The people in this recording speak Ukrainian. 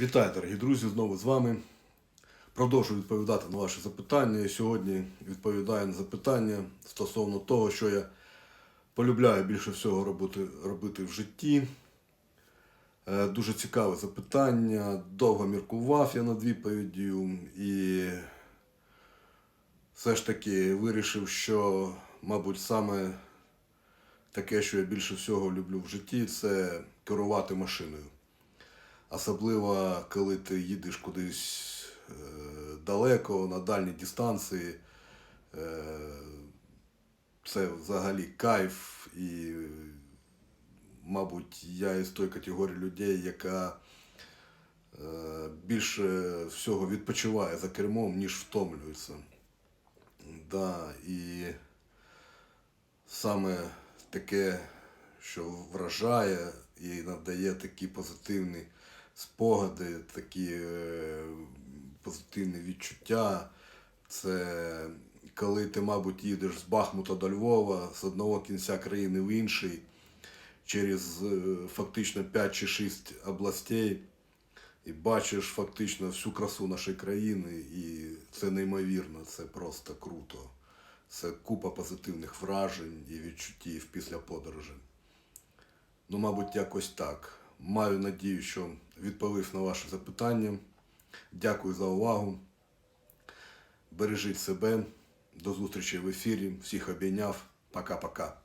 Вітаю, дорогі друзі, знову з вами. Продовжую відповідати на ваші запитання. І сьогодні відповідаю на запитання стосовно того, що я полюбляю більше всього робити, робити в житті. Е, Дуже цікаве запитання. Довго міркував я над відповіддю і все ж таки вирішив, що, мабуть, саме таке, що я більше всього люблю в житті, це керувати машиною. Особливо, коли ти їдеш кудись е, далеко, на дальні дистанції. Е, це взагалі кайф. І, мабуть, я із той категорії людей, яка е, більше всього відпочиває за кермом, ніж втомлюється. Да, і саме таке, що вражає і надає такі позитивні спогади, такі е, позитивні відчуття. Це коли ти, мабуть, їдеш з Бахмута до Львова, з одного кінця країни в інший, через е, фактично 5 чи 6 областей, і бачиш фактично всю красу нашої країни, і це неймовірно, це просто круто. Це купа позитивних вражень і відчуттів після подорожі. Ну, мабуть, якось так. Маю надію, що відповів на ваше запитання. Дякую за увагу. Бережіть себе. До зустрічі в ефірі. Всіх обійняв. Пока-пока.